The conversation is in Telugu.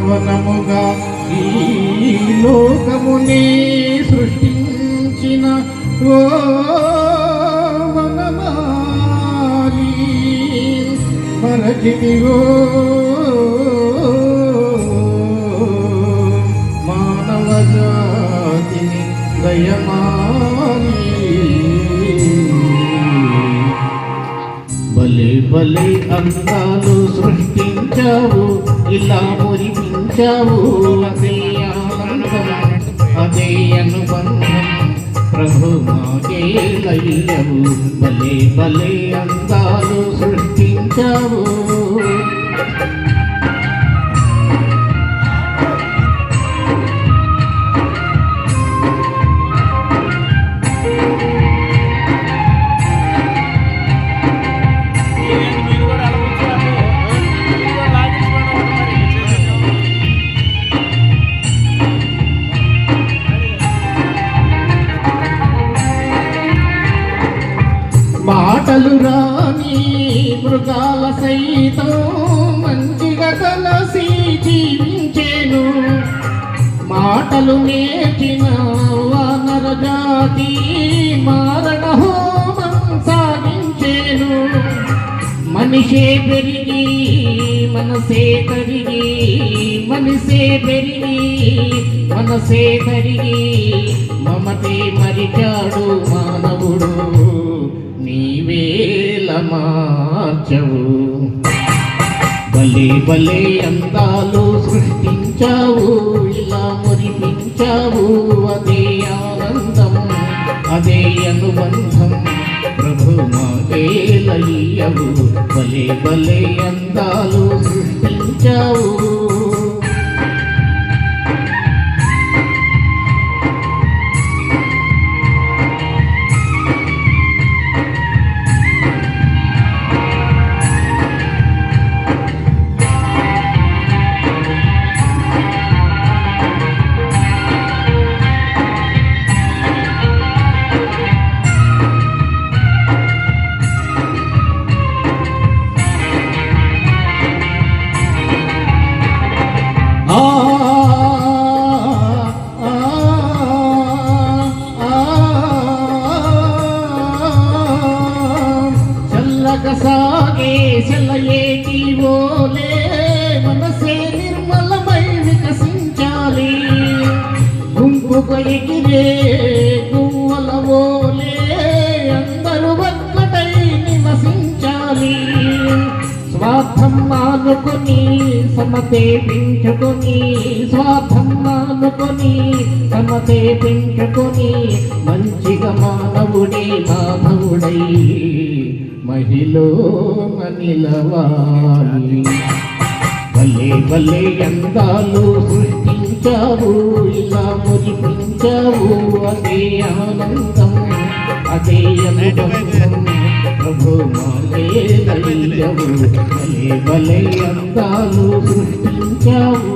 యవనముగా ఈ లోకముని సృష్టించిన ఓ వనమాలి ఓ మానవ జాతిని దయమాలి. భలే బలే అందాలు సృష్టించావు. ఇలా మురికి అదే అదే అనుబంధం. ప్రభు మాకేలయ్యవు బలే బలే అందాలు సృష్టించావు. మాటలు రాని మృగాల సైతం మంచిగా కలసి జీవించేను. మాటలు నేర్చిన వానర జాతి మారణ హోమం సాగించేను. మనిషే పెరిగి మనసే కరిగి మనసే పెరిగి మనసే కరిగి మమతే మరిచాడు మార్చవు. భలే భలే అందాలు సృష్టించావు ఇలా మురిపించావు. అదే ఆనందం అదే అనుబంధం ప్రభు మాకేలయ్యవు భలే భలే అందాలు సృష్టించావు సాగే సెలయేటి ఓలే మనసే నిర్మలమై వికసించాలి. గుంపుకు ఎగిరే గువ్వల ఓలే. అందరూ ఒక్కటై నివసించాలి. స్వార్థమ్మ మానుకొని సమతే పెంచుకొని స్వార్థం సమతే పెంచుకొని మంచిగా మానవుడే మాధవుడై మహిళ నిలవాలి భలే భలే అందాలు సృష్టించావు ఇలా మురిపించావు అదే ఆనందం అదే అనుభవం. ప్రభు మాకేలయ్యవు భలే భలే అందాలు సృష్టించావు?